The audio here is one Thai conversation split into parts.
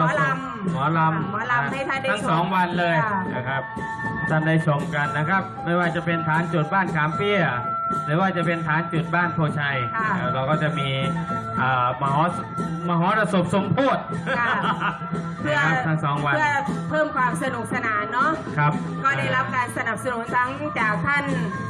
มีหมอลหมอลำำหมอลำให้ท่านได้ทั้งชมสองวันเลยค่ะ นะครับท่านได้ชมกันนะครับ ไม่ว่าจะเป็นฐานจุดบ้านขามเปี้ย หรือว่าจะเป็นฐานจุดบ้านโพชัยค่ะเอ่อเราก็จะมีอ่ามหมหรสพสมโพธิค่ะเพื่อนะครับทั้งสองวันเพื่อเพิ่มความสนุกสนานเนาะครับ ก็ได้รับการสนับสนุนทั้งจากท่าน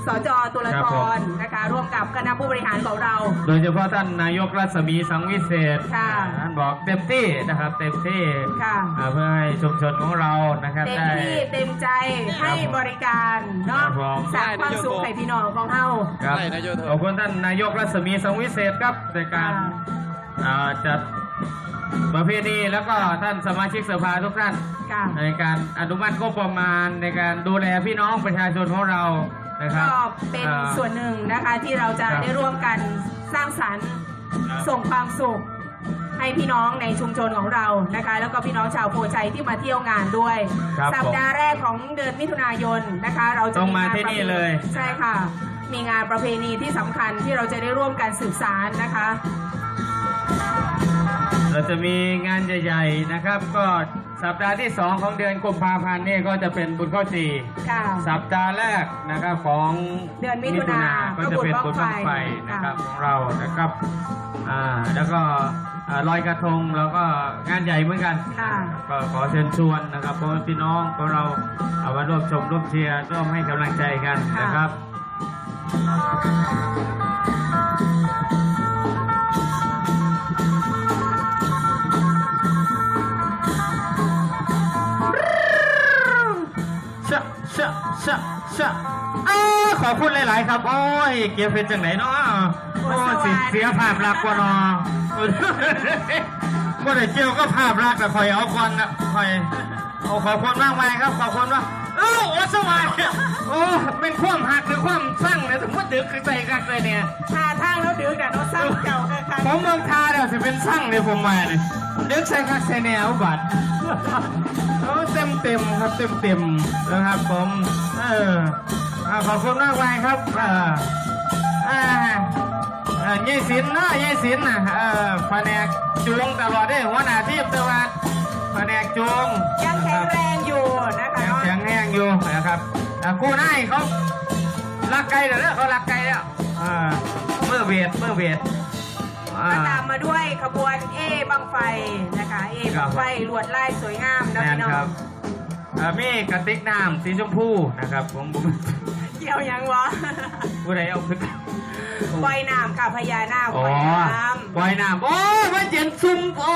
สจตุลครับกผมรนะคะร่วมกับคณะผู้บริหารของเรา โดยเฉพาะท่านนายกรัศมีสังวิเศษค่ะท่านบอกเต็มที่นะครับเต็มที่ค่ะ อ่าเพื่อให้ชุมชนของเรานะครับเต็มได้ ที่เต็มใจให้บริการครัเนาะบผม สร้างความสุขให้พี่น้องของเฮาครับได้นายกเถอะขอบคุณท่านนายกรัศมีสังวิเศษครับในการค่ะอ่าจัดประเพณีแล้วก็ท่านสมาชิกสภาทุกท่านค่ะในการอนุมัติงบประมาณในการดูแลพี่น้องประชาชนของเรานะครับก็เป็นอ่าส่วนหนึ่งนะคะที่เราจะครับได้ร่วมกันสร้างสรรค์ครับส่งความสุขให้พี่น้องในชุมชนของเรานะคะ แล้วก็พี่น้องชาวโพชัยที่มาเที่ยวงานด้วยครับสัปดาห์แรกของเดือนมิถุนายนนะคะ เราจะต้องมางที่นี่เลยใช่ค่ะ มีงานประเพณีที่สำคัญที่เราจะได้ร่วมกันสืบสารนะคะ เราจะมีงานใหญ่ ๆนะครับ ก็สัปดาห์ที่ 2 ของเดือนกุมภาพันธ์นี่ก็จะเป็นบุญข้าวจีค่ะ สัปดาห์แรกนะครับของเดือนมิถุนาก็จะเป็นบุญบั้งไฟก็บุญบั้งไฟนะครับค่ะของเรานะครับอ่าแล้วก็อ่าลอยกระทงแล้วก็งานใหญ่เหมือนกันค่ะ ก็ขอเชิญชวนนะครับพ่อแม่พี่น้องของเราเอามาร่วมชมร่วมเชียร์ร่วมให้กำลังใจกันนะครับ ชะชะชะชะอ้าขอบคุณหลาย ๆ ครับ โอ้ย เกียร์เพชรจังไหนเนาะโอ้ยสิเสียภาพลักษณ์กว่าเนาะก็ได้เกี่ยวก็ภาพลักษณ์แต่คอยเอาก่อนนะคอยเอาขอบคุณมากมายครับ ขอบคุณว่า เออโอ้สวัสดีโอ้เป็นความหักหรือความสั่งเนี่ยถึงว่าดึกใจกันเลยเนี่ยหาทางแล้วดื้อกันเราสร้างเก่ากันค่ะผมเมืองทาเดี๋ยวจะเป็นสั่งเลยผมมาเนี่ยดึกใส่คักใส่แนวบัตรโอ้เต็มเต็มๆครับเต็มเต็มๆนะครับผมเอออ่าขอบคุณมากมายครับเอออ่าเออยี่สินนะยี่สินนะเออแผนกจูงตลอดได้หัวหน้าทีมแต่ว่า ครับอ่ากู้นายเขารักไกลแล้วเด้อเขารักไกลแล้วอ่าเมื่อเวทเมื่อเวทอ่า ก็ตามมาด้วยขบวนเอบังไฟนะคะเอครับับงไฟลวดลายสวยงามนะแมนพี่น้อครังบอ่ามีกระติกน้ำสีชมพูนะครับผมผมเกี่ยวยังวะ ผู้ใดเอาขึ้นปล่อยน้ำค่ะพญานาคปอ๋อล่อยน้ปล่อยน้ำโอ้ยมันเย็นชุ่มโอ้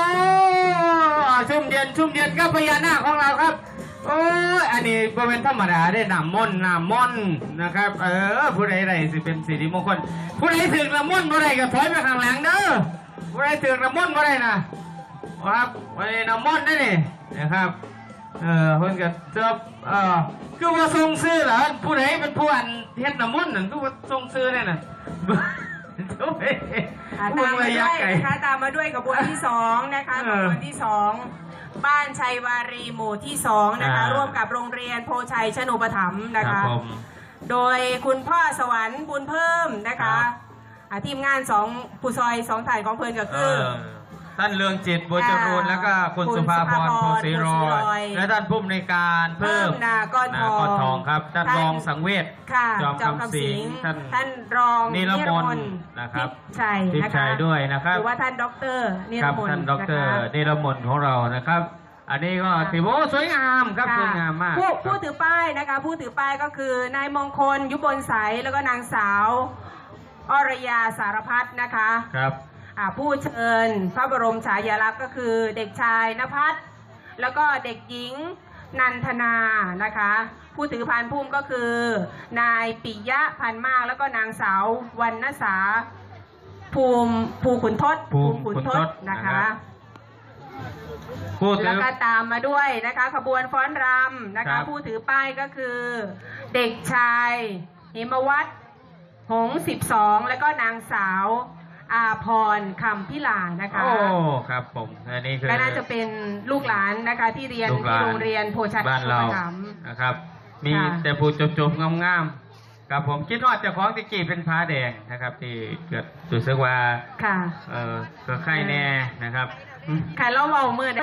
ชุ่มเย็นชุ่มเย็นครับพญานาคของเราครับ โอ้ยอันนี้บ่เป็นธรรมดาได้น้ำมนต์น้ำมนต์นะครับ เออ ผู้ใดใดสิเป็นสิริมงคล ผู้ใดถึงน้ำมนต์ผู้ใดก็ถอยไปข้างหลังเด้อ ผู้ใดถึงน้ำมนต์ผู้ใดนะ ครับวันนี้น้ำมนต์ได้นี่นะครับ เออเพิ่นก็เจบเออคือว่าทรงซื้อเหรอ ผู้ใดเป็นผู้อันเฮ็ดน้ำมนต์นั่นคือว่าทรงซื้อเนี่ยน่ะโอ้ยำอ่าพูตาดมมาระด้ยะวยไกลนะคะตามมาด้วยขบวนที่สองนะคะเอขอบวนที่สอง บ้านชัยวารีหมู่ที่สองนะคะ อ่าร่วมกับโรงเรียนโพชัยชนุปถัมภ์นะครัคะบผมโดยคุณพ่อสวรรค์บุญเพิ่มนะครัคะบอ่าทีมงานสองผู้ซอยสองถ่ายของเพลินก็เอคืออ ท่านเรืองจิตบุญจรูนอ่าแล้วก็คุณคุณสุภาพรสุภาพรโพสีโรโพสีโรยยและท่านผู้อำนวยการเพิ่เพิ่มมนาก้อนทองก้อนทองครับท่านท่านรองสังเวชค่ะจอมคำสิงห์ท่านท่านรองนิรมนต์นะครับทิพย์ชัยทิพนะย์ชัคะยด้วยนะครับหรือว่าท่านด็อกเตอร์นิครรับมนท่านต์ดอกเตอรนะคะนิรมนต์ของเรานะครับอันนี้ก็ถือว่าสวยงามครับสวยงามมากผู้คผู้รับถือป้ายนะคะ ผู้ถือป้ายก็คือนายมงคลยุบลใสแล้วก็นางสาวอรยาสารพัฒนะคะครับอ่า ผู้เชิญพระบรมฉายาลักษณ์ก็คือเด็กชายนภัสแล้วก็เด็กหญิงนันทนานะคะ ผู้ถือพานพุ่มก็คือ นายปิยะพันมาก แล้วก็นางสาววรรณสาภูมิภูขุนทศภูมิขุนทศนะนะครัคะบผู้ถืแล้วอก็ตามมาด้วยนะคะ ขบวนฟ้อนรำนะครัคะบผู้ถือป้ายก็คือ เด็กชายหิมวัตรหงสิบสองแล้วก็นางสาว อาพรคำพิลานะคะโอ้ครับผมอันนี้คือก็น่าจะเป็นลูกหลานนะคะที่เรียนลูกหลาที่นโรงเรียนโพชัยบ้านเราอุปถัมภ์นะครับ มีค่ะแต่ผู้จบๆงามๆกับผมคิดว่าเจ้าของตะกี้เป็นผ้าแดงนะครับ ที่เกิดรู้สึกว่าค่ะเออก็ไข่แน่นะครับค่ะเราเมาเมื่อ